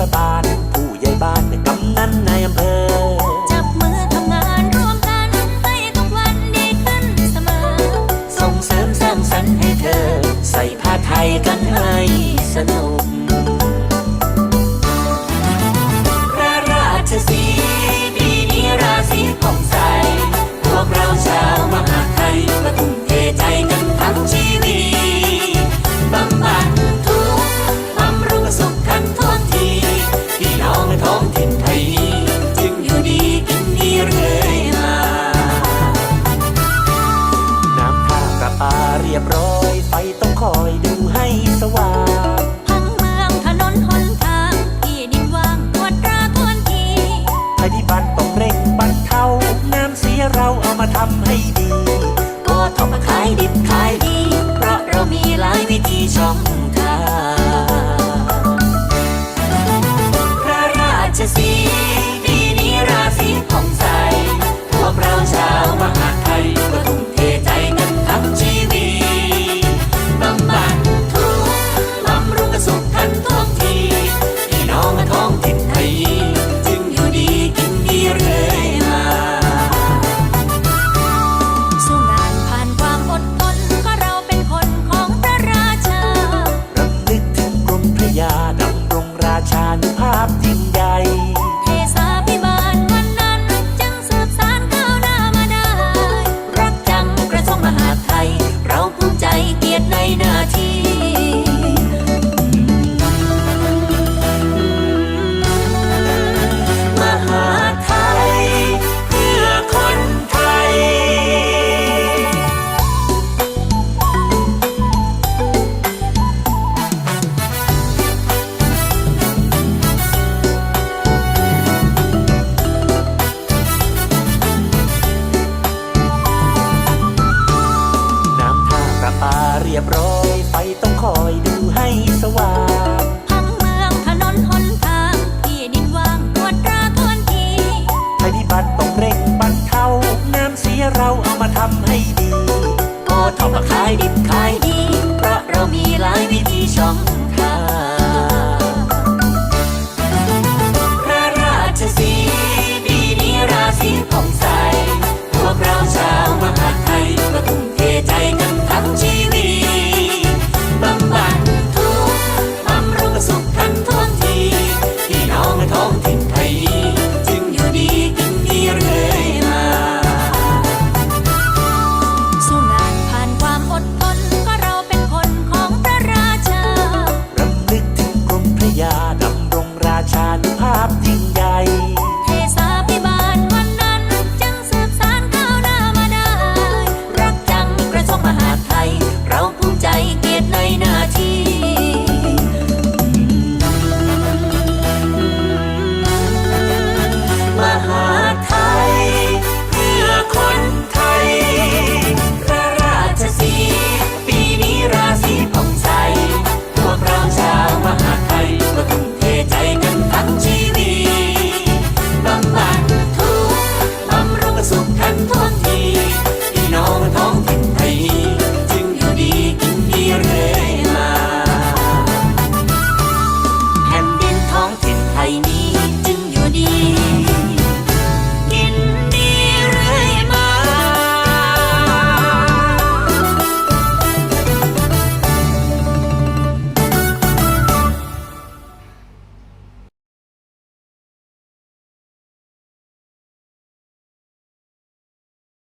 ศบาล ผู้ใหญ่บ้านในกำนันในอำเภอ จับมือทำงานร่วมกันให้ทุกวันดีขึ้นเสมอ ส่งเสริมสร้างสรรค์ให้เธอ ใส่ผ้าไทยกันให้สนุกพระราชสีปีนี้ราศีผ่องใส พวกเราชาวมหาไทยมาทุ่มเทใจกันทั้งชีวิต อยไฟต้องคอยดูให้สว่างทั้งเมืองถนนหนทางที่ดินว่างตวจตราทวนทีภัยพิบัติต้องเร่งบรรเทาน้ำเสียเราเอามาทำให้ดีก็ทำขายดิบขายดี ยบร้อยไฟต้องคอยดูให้สว่างพังเมืองถนนหนทางที่ดินว่างตรวจตราทวนทีภัยพิบัติต้องเร่งบรรเทาน้ำเสียเราเอามาทำให้ดีโอทมาขายดิบขายดี เพราะเรามีหลายวิธีช่อง